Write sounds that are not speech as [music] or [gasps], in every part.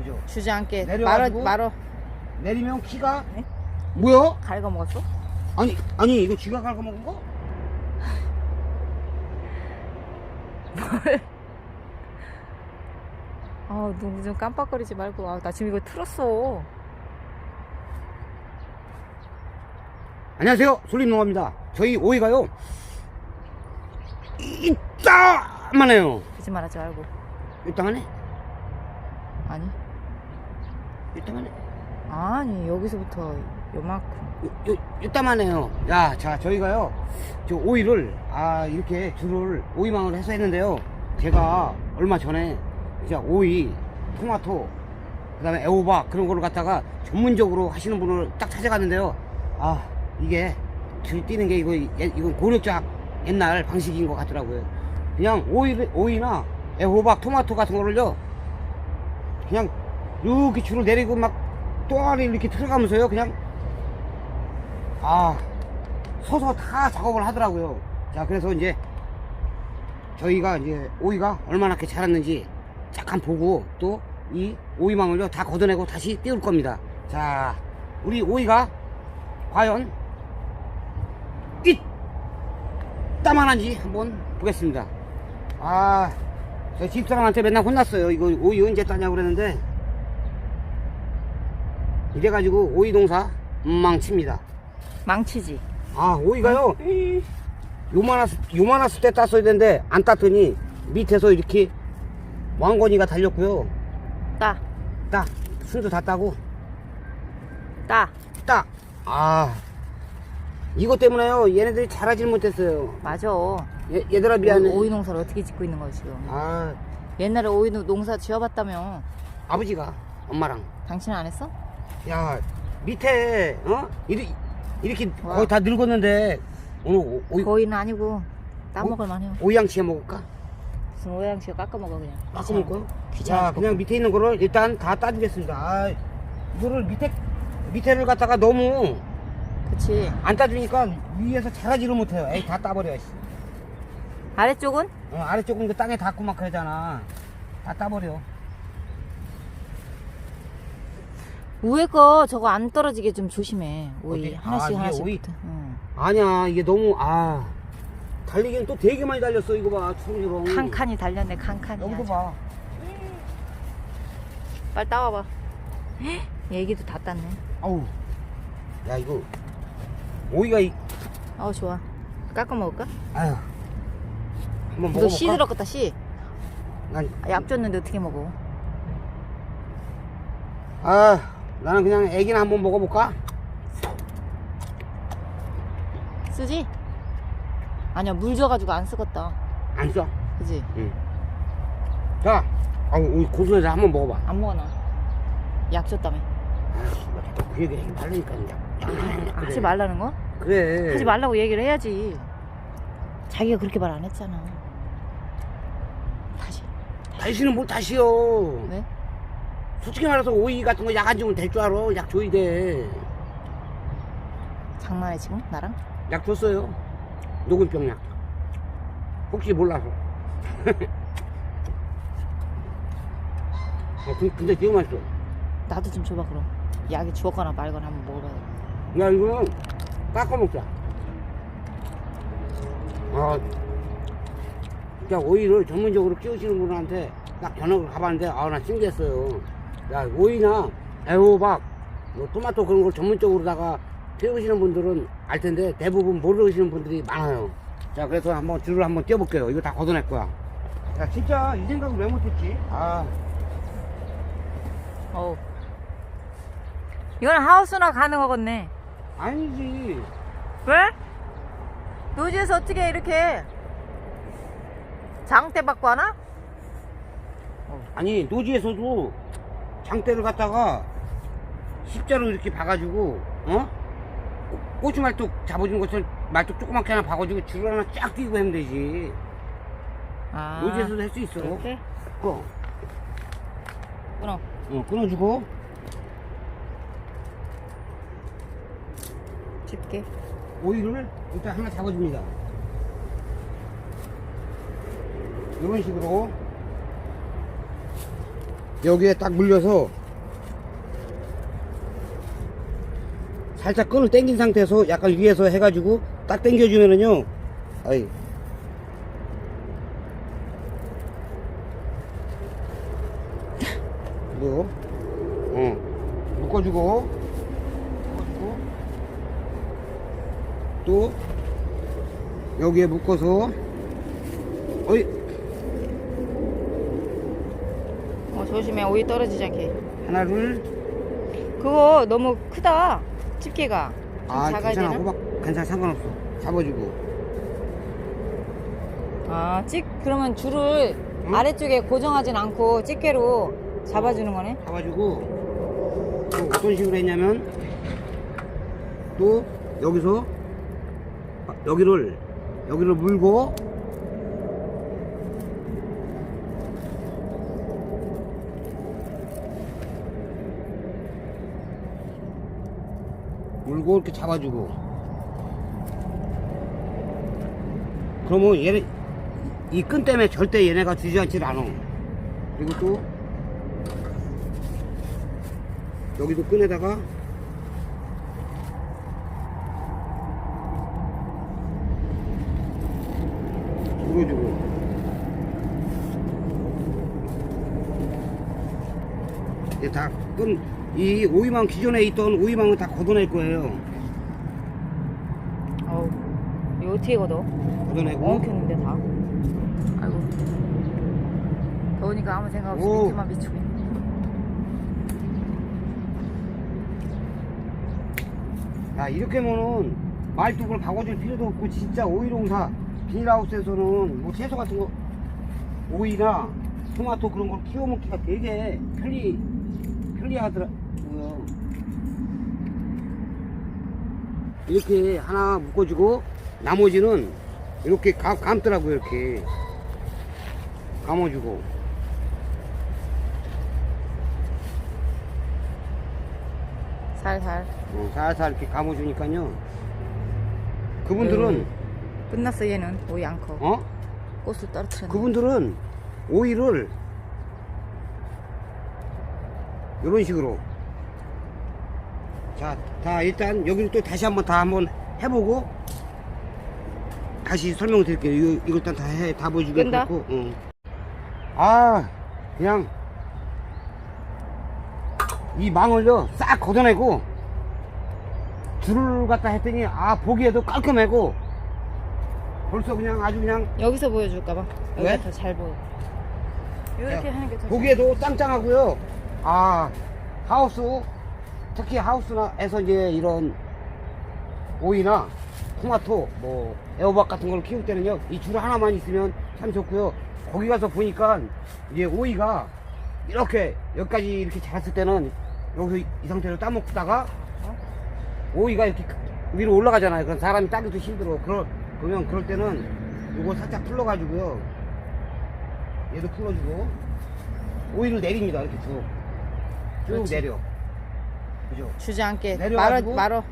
그죠? 주지 않게 말어 내려가지고? 말어 내리면 키가 네? 뭐야? 갈가 먹었어? 아니 아니 이거 쥐가 갉아 먹은 거? 아너좀 깜빡거리지 말고 아, 나 지금 이거 틀었어 안녕하세요 솔림농어입니다 저희 오이가요 이따만해요 거짓말하지 말고 이따만해 아니 이따만해 아니 여기서부터 요만큼. 요, 요, 이따만해요. 야 자 저희가요 저 오이를 아 이렇게 줄을 오이망으로 해서 했는데요. 제가 얼마 전에 진짜 오이 토마토 그 다음에 애호박 그런 거를 갖다가 전문적으로 하시는 분을 딱 찾아갔는데요. 아 이게 줄 뛰는 게 이거 예- 이건 고력작 옛날 방식인 것 같더라고요. 그냥 오이 오이나 애호박 토마토 같은 거를요 그냥 이렇게 줄을 내리고 막 또아리 이렇게 들어가면서요 그냥? 아 서서 다 작업을 하더라고요. 자 그래서 이제 저희가 이제 오이가 얼마나 이렇게 자랐는지 잠깐 보고 또 이 오이망을요 다 걷어내고 다시 띄울 겁니다. 자 우리 오이가 과연 이따만한지 한번 보겠습니다. 아 저 집사람한테 맨날 혼났어요. 이거 오이 언제 따냐고 그랬는데 이래가지고 오이 농사 망칩니다. 망치지. 아 오이가요? 요만했, 요만했을 때 땄어야 되는데 안 땄더니 밑에서 이렇게 왕건이가 달렸고요. 따. 딱 순도 다 따고. 따. 딱아. 이것 때문에요. 얘네들이 자라질 못했어요. 맞아. 얘, 얘들아 미안해. 오이, 오이 농사를 어떻게 짓고 있는 거야 지금? 아. 옛날에 오이 농- 농사 지어봤다며. 아버지가 엄마랑. 당신은 안 했어? 야 밑에 어 이리, 이렇게 와. 거의 다 늙었는데 오늘 오, 오이, 거의는 아니고 따먹을 오- 만해요 오이양치에 먹을까? 무슨 오양식 깎아 먹어 그냥 깎아? 귀찮아 자, 그냥 밑에 있는 거를 일단 다 따주겠습니다. 아, 이거를 밑에, 밑에를 갖다가 너무 그치 안 따주니까 위에서 자라지를 못해요. 에이, 다 따버려. 씨. 아래쪽은? 어, 아래쪽은 그 땅에 닿고 막 그러잖아. 다 따버려. 위에 거 저거 안 떨어지게 좀 조심해 오이 어디? 하나씩 아, 하나씩 오이? 붙어. 응. 아니야, 이게 너무, 아. 달리기는 또 되게 많이 달렸어, 이거 봐. 충주로. 칸칸이 달렸네 칸칸이 여기도 아주. 봐. 빨리 따와봐 [gasps] 얘기도 다 땄네 아우. 야, 이거. 오이가, 이, 어 좋아 깎아 먹을까? 아유. 한번 너 먹어볼까? 씨 들었겠다 씨. 난, 약 줬는데 어떻게 먹어? 아, 나는 그냥 애기나 한번 먹어볼까? 쓰지? 아니야 물 줘가지고 안 쓰겠다 안 써. 그지? 응. 자, 아, 우리 고수에서 한번 먹어봐. 안 먹어놔 약 줬다며 아, 그 얘기 하지 말라니까, 이제. 아, 하지 말라는 거? 그래. 하지 말라고 얘기를 해야지 자기가 그렇게 말 안 했잖아 다시 다시는 뭘 다시요. 왜? 솔직히 말해서 오이 같은 거 약 안 주면 될 줄 알아. 약 줘야 돼. 장난해 지금 나랑? 약 줬어요. 녹음병 약. 혹시 몰라서. [laughs] 어, 근- 근데 되게 맛있어. 나도 좀 줘봐 그럼 약이 주었거나 말거나 한번 먹어봐야 돼 야, 이거는 깎아 먹자. 아, 진짜 오이를 전문적으로 키우시는 분한테 딱 견학을 가봤는데, 아, 나 신기했어요. 야, 오이나 애호박, 뭐 토마토 그런 걸 전문적으로다가 키우시는 분들은 알 텐데, 대부분 모르시는 분들이 많아요. 자, 그래서 한번 줄을 한번 띄워볼게요. 이거 다 걷어낼 거야. 야, 진짜 이 생각을 왜 못했지? 아, 어우 이건 하우스나 가는 거겠네 아니지. 왜? 노지에서 어떻게 이렇게 장대 받고 하나? 아니 노지에서도 장대를 갖다가 십자로 이렇게 봐가지고 어? 꼬- 고추 말뚝 잡아주는 것처럼 말뚝 조그맣게 하나 봐가지고 줄을 하나 쫙 끼고 하면 되지. 아 노지에서도 할 수 있어. 이렇게? 어, 끊어. 어 끊어주고. 집게. 오이를 일단 하나 잡아줍니다. 이런 식으로 여기에 딱 물려서 살짝 끈을 당긴 상태에서 약간 위에서 해가지고 딱 당겨주면은요 아이. 그리고 어. 묶어주고. 묶어주고. 또 여기에 묶어서 어이 어, 조심해. 오이 떨어지지 않게. 하나를 그거 너무 크다. 집게가. 좀 아 작아야 괜찮아 되나? 호박 괜찮아 상관없어 잡아주고 아, 찍, 그러면 줄을 응? 아래쪽에 고정하진 않고 집게로 잡아주는 거네? 잡아주고 또 어떤 식으로 했냐면 또 여기서 여기를 여기를 물고 물고 이렇게 잡아주고. 그러면 얘네 이 끈 때문에 절대 얘네가 주저앉질 않아. 그리고 또 여기도 끈에다가 물어주고 이제 다끈이 오이망 기존에 있던 오이망은 다 걷어낼 거예요 어우, 이거 어떻게 걷어? 걷어내고 엉켰는데 다. 아이고. 더우니까 아무 생각 없이 오. 밑에만 비추고 있네. 야 이렇게 하면은 말뚝을 바꿔줄 필요도 없고 진짜 오이농사 비닐하우스에서는 뭐 채소 같은 거 오이나 토마토 그런 걸 키워 먹기가 되게 편리 편리하더라고요 이렇게 하나 묶어주고 나머지는 이렇게 감, 감더라고요 이렇게 감아주고 살살. 어, 살살 이렇게 감아주니까요 그분들은 음. 끝났어, 얘는. 오이 안 커. 어? 꽃을 떨어뜨렸네. 그분들은 오이를 이런 식으로 자, 자 일단 여기를 또 다시 한번 다 한번 해보고 다시 설명 드릴게요. 이거, 이거 일단 다 해, 다 보여주게 응. 아, 그냥 이 망을요 싹 걷어내고 줄을 갖다 했더니 아 보기에도 깔끔하고 벌써 그냥 아주 그냥 여기서 보여줄까봐. 왜? 여기가 더잘 보여. 이렇게 야, 하는 게더 보기에도 짱짱하고요. 아 하우스 특히 하우스나에서 이제 이런 오이나 토마토 뭐 애호박 같은 걸 키울 때는요 이 줄 하나만 있으면 참 좋고요. 거기 가서 보니까 이제 오이가 이렇게 여기까지 이렇게 자랐을 때는 여기서 이- 이 상태로 따먹다가 오이가 이렇게 위로 올라가잖아요. 그럼 사람이 따기도 힘들어. 그러, 그러면 그럴 때는 요거 살짝 풀러가지고요. 얘도 풀어주고 오이를 내립니다. 이렇게 쭉. 쭉 그렇지. 내려. 그죠? 주지 않게 말어, 내려가지고 말어.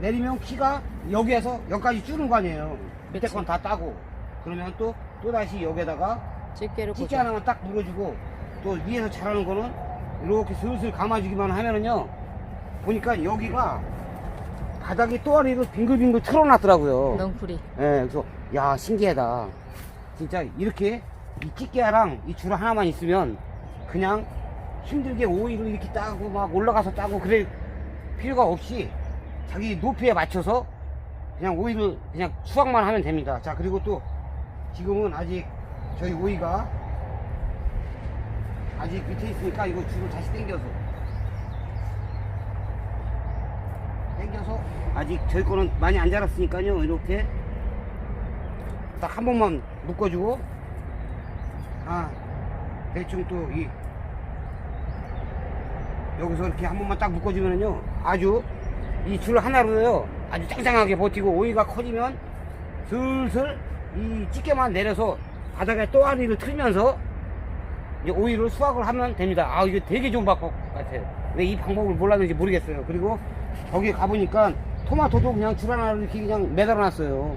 내리면 키가 여기에서 여기까지 줄는 거 아니에요. 밑에 그치. 건 다 따고. 그러면 또, 또 다시 여기에다가 집게를 찍기 고정. 하나만 딱 물어주고 또 위에서 자라는 거는 이렇게 슬슬 감아주기만 하면은요 보니까 여기가 바닥에 또아리로 빙글빙글 틀어놨더라고요. 넝쿨이. 예, 그래서 야 신기하다. 진짜 이렇게 이 집게랑 이 줄 하나만 있으면 그냥 힘들게 오이를 이렇게 따고 막 올라가서 따고 그럴 필요가 없이 자기 높이에 맞춰서 그냥 오이를 그냥 수확만 하면 됩니다. 자 그리고 또 지금은 아직 저희 오이가 아직 밑에 있으니까 이거 줄을 다시 당겨서 당겨서 아직 저희 거는 많이 안 자랐으니까요 이렇게 딱 한 번만 묶어주고 아 대충 또 이 여기서 이렇게 한 번만 딱 묶어주면은요 아주 이 줄 하나로요 아주 짱짱하게 버티고 오이가 커지면 슬슬 이 집게만 내려서 바닥에 또아리를 틀면서 이제 오이를 수확을 하면 됩니다. 아, 이거 되게 좋은 방법 같아요. 왜 이 방법을 몰랐는지 모르겠어요. 그리고 거기 가보니까 토마토도 그냥 줄 하나를 이렇게 그냥 매달아 놨어요.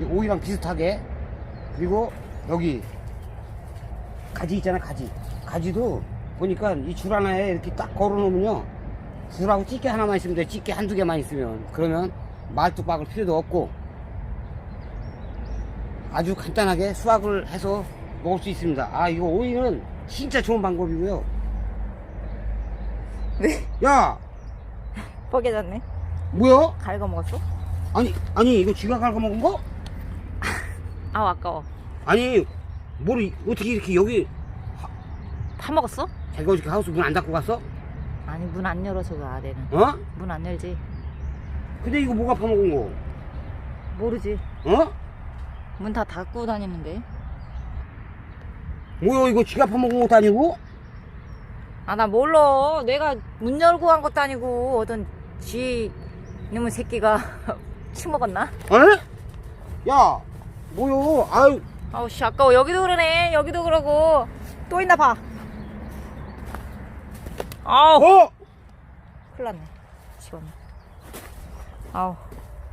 이 오이랑 비슷하게. 그리고 여기 가지 있잖아, 가지. 가지도 보니까 이 줄 하나에 이렇게 딱 걸어놓으면요. 줄하고 찌개 하나만 있으면 돼. 찌개 한두 개만 있으면. 그러면 말뚝 박을 필요도 없고 아주 간단하게 수확을 해서 먹을 수 있습니다. 아, 이거 오이는 진짜 좋은 방법이고요. [laughs] 네. 야, 뻐개졌네. 뭐야? 갈거 먹었어? 아니, 아니, 이거 쥐가 갉아 먹은 거? [laughs] 아 아까워. 아니, 뭘, 이- 어떻게 이렇게 여기, 파 먹었어? 자기가 어떻게 하우스 문 안 닫고 갔어? 아니 문 안 열어서 그 아래는. 어? 문 안 열지. 근데 이거 뭐가 파먹은 거? 모르지. 어? 문 다 닫고 다니는데. 뭐야, 이거 쥐가 파먹은 것도 아니고? 아 나 몰라. 내가 문 열고 간 것도 아니고 어떤 쥐 이놈의 새끼가 [laughs] 치먹었나? 에? 야, 뭐야, 아유, 아우 씨 아까워 여기도 그러네 여기도 그러고 또 있나 봐 아우 어? 큰일 났네 집었네 아우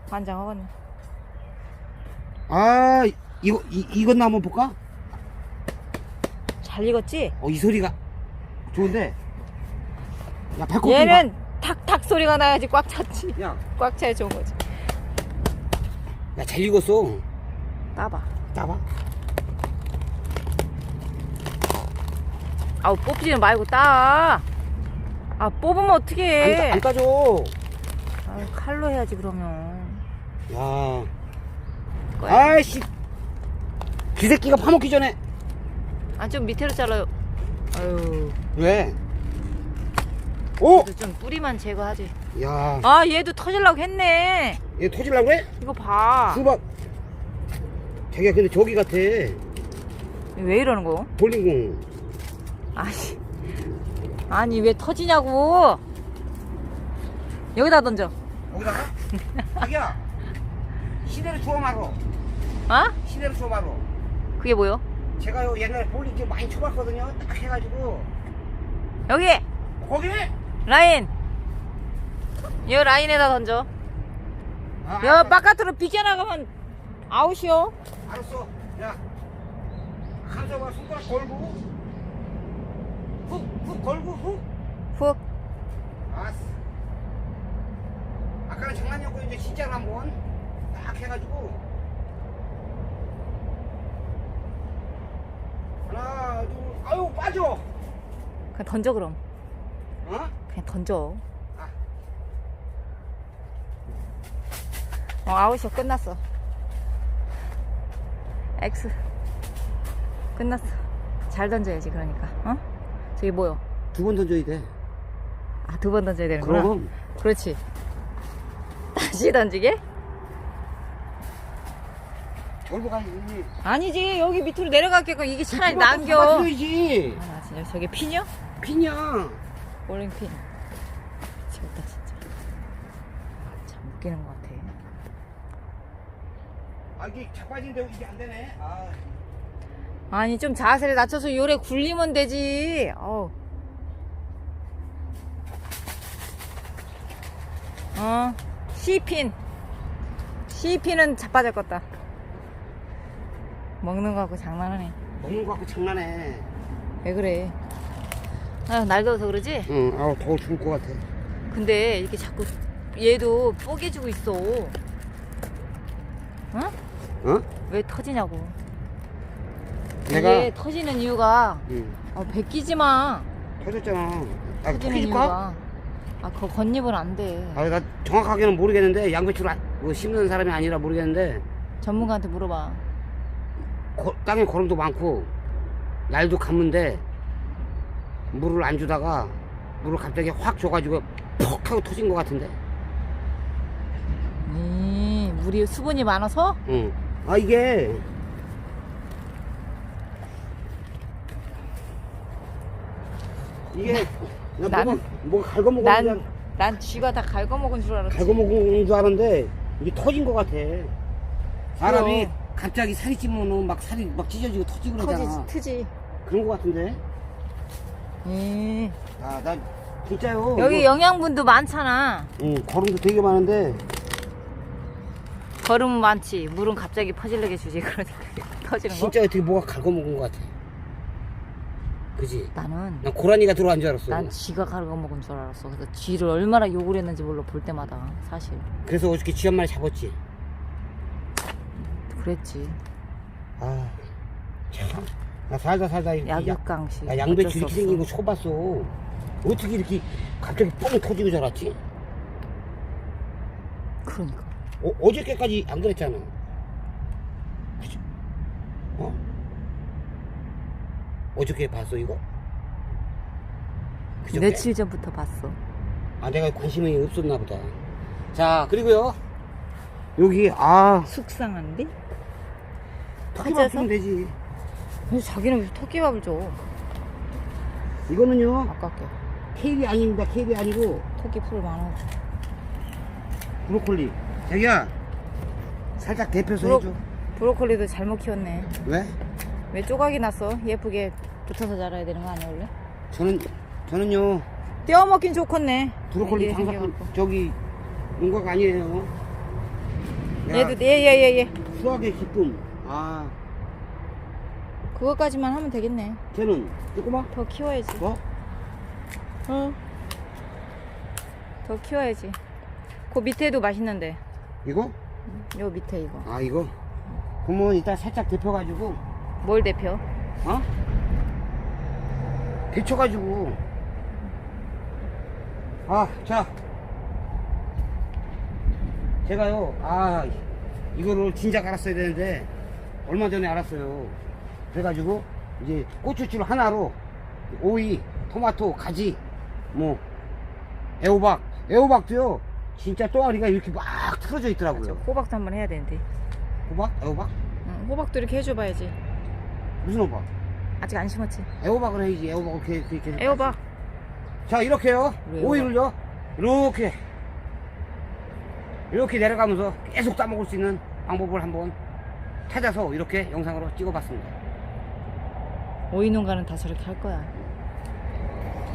환장하겠네 아, 이거, 이, 이건 한번 볼까? 잘 익었지? 어, 이 소리가 좋은데. 야, 좀 얘는 탁탁 소리가 나야지 꽉 찼지 봐. 야, 꽉 차야 좋은 거지 야, 잘 익었어. 따봐 따봐. 아우 뽑지는 말고 따 아, 뽑으면 안, 어떡해. 따- 안 따줘. 아유, 칼로 해야지, 그러면. 야, 거야. 아이씨. 쥐새끼가 파먹기 전에. 아, 좀 밑으로 잘라요. 아유, 왜? 오! 그래도 좀 뿌리만 제거하지. 야, 아, 얘도 터질라고 했네. 얘 터질라고 그래? 이거 봐. 수박. 자기야, 근데 저기 같아. 왜 이러는 거? 볼링공. 아니, 아니, 왜 터지냐고. 여기다 던져. 거기다가? 자기야, 시대를 주워 말어. 어? 시대를 주워 말어. 그게 뭐요? 제가 요, 옛날에 볼링 좀 많이 쳐봤거든요. 딱 해가지고. 여기! 거기? 라인! 이 라인에다 던져. 아, 알았어. 바깥으로 비껴나가면 아웃이요. 알았어. 야, 한서가 손가락 걸고, 훅, 훅 걸고, 훅. 훅. 알았어. 아까는 장난이었고, 이제 진짜로 한번 딱 해가지고. 하나, 둘, 아유, 빠져! 그냥 던져, 그럼. 어? 그냥 던져. 아. 어, 아웃이야. 끝났어. X. 끝났어. 잘 던져야지, 그러니까. 어? 저기 뭐요? 두 번 던져야 돼. 아, 두 번 던져야 되는구나. 그럼. 그렇지. 다시 던지게? 절로 가야지. 아니지. 여기 밑으로 내려갈게끔 이게 차라리 그거 남겨. 아, 잡아줘야지. 나 진짜 저게 핀이요? 핀이야. 볼링핀. 미치겠다, 진짜. 참 웃기는 것 같아. 아, 이게 자빠진데 이게 안 되네. 아. 아니 좀 자세를 낮춰서 요래 굴리면 되지. 어우. 어, C핀. C핀은 자빠질 것다. 먹는 거 갖고 장난하네. 먹는 거 갖고 장난해. 왜 그래? 아, 날 더워서 그러지? 응, 아우, 더워 죽을 것 같아. 근데 이렇게 자꾸 얘도 뽀개지고 있어. 어? 어? 왜 터지냐고. 내가, 이게 터지는 이유가 응, 어, 베끼지 마. 터졌잖아. 아, 터지는 터질까? 이유가 아 그거 겉입은 안 돼. 아, 나 정확하게는 모르겠는데, 양배추를 안- 뭐 심는 사람이 아니라 모르겠는데, 전문가한테 물어봐. 거- 땅에 거름도 많고, 날도 갔는데, 물을 안 주다가, 물을 갑자기 확 줘가지고, 퍽 하고 터진 것 같은데. 이 물이 수분이 많아서 응. 아, 이게, 이게, 나 나는- 뭐가, 뭐가 갉아먹은 줄난 알- 난 쥐가 다 갉아먹은 줄 알았지. 갉아먹은 줄 알았는데, 이게 터진 것 같아. 사람이. 갑자기 살이 찌면은 막 살이 막 찢어지고 터지고 그러잖아. 터지지 트지. 그런 것 같은데. 이 아, 나 진짜요. 여기 이거- 영양분도 많잖아. 응, 거름도 되게 많은데, 거름 많지. 물은 갑자기 퍼질르게 주지. [laughs] 그러니까 터지는 거. 진짜 어떻게 뭐가 갉아먹은 것 같아. 그지? 나는 난 고라니가 들어간 줄 알았어. 난 쥐가 갉아먹은 줄 알았어. 그래서 쥐를 얼마나 욕을 했는지 몰라 볼 때마다 사실 그래서 어저께 쥐 한 마리 잡았지. 그랬지. 아, 참. 나 살다 살다 이렇게 야, 약육강식. 야, 양배추 이렇게 수 생긴 거. 처음 봤어. 어떻게 이렇게 갑자기 뻥 터지고 자랐지? 그러니까. 어, 어저께까지 안 그랬잖아. 그죠? 어? 어저께 봤어 이거? 그저께? 며칠 전부터 봤어. 아 내가 관심이 없었나 보다. 자 그리고요 여기 아 속상한데? 토끼밥 찾아서? 주면 되지. 왜 자기는 왜 토끼밥을 줘? 이거는요 아깝게. 케이비 아닙니다. 케이비 아니고 토끼 풀 많아. 브로콜리. 자기야 살짝 데펴서 브로, 해줘. 브로콜리도 잘못 키웠네. 왜? 왜 조각이 났어? 예쁘게 붙어서 자라야 되는 거 아니야 원래? 저는 저는요 떼어 먹긴 좋겠네. 브로콜리 생겨갖고. 저기 농가가 아니에요. 야, 얘도 얘얘얘 얘. 수학의 기쁨. 아 그것까지만 하면 되겠네. 쟤는 조그마? 더 키워야지. 뭐? 어. 더 키워야지. 그 밑에도 맛있는데. 이거? 요 밑에 이거. 아 이거? 그러면 이따 살짝 데펴가지고 뭘 대표? 어? 데쳐가지고 아자 제가요 아 이거를 진작 알았어야 되는데 얼마 전에 알았어요 그래가지고 이제 고추줄 하나로 오이 토마토 가지 뭐 애호박 애호박도요 진짜 또아리가 이렇게 막 틀어져 저 있더라고요 호박도 한번 해야 되는데. 호박? 애호박? 응, 호박도 이렇게 해줘봐야지. 무슨 호박? 아직 안 심었지. 애호박을 해야지 애호박을 이렇게, 이렇게 애호박. 자 이렇게요 왜 오이를요 이렇게 이렇게 내려가면서 계속 따먹을 수 있는 방법을 한번 찾아서 이렇게 영상으로 찍어봤습니다 오이 농가는 다 저렇게 할 거야.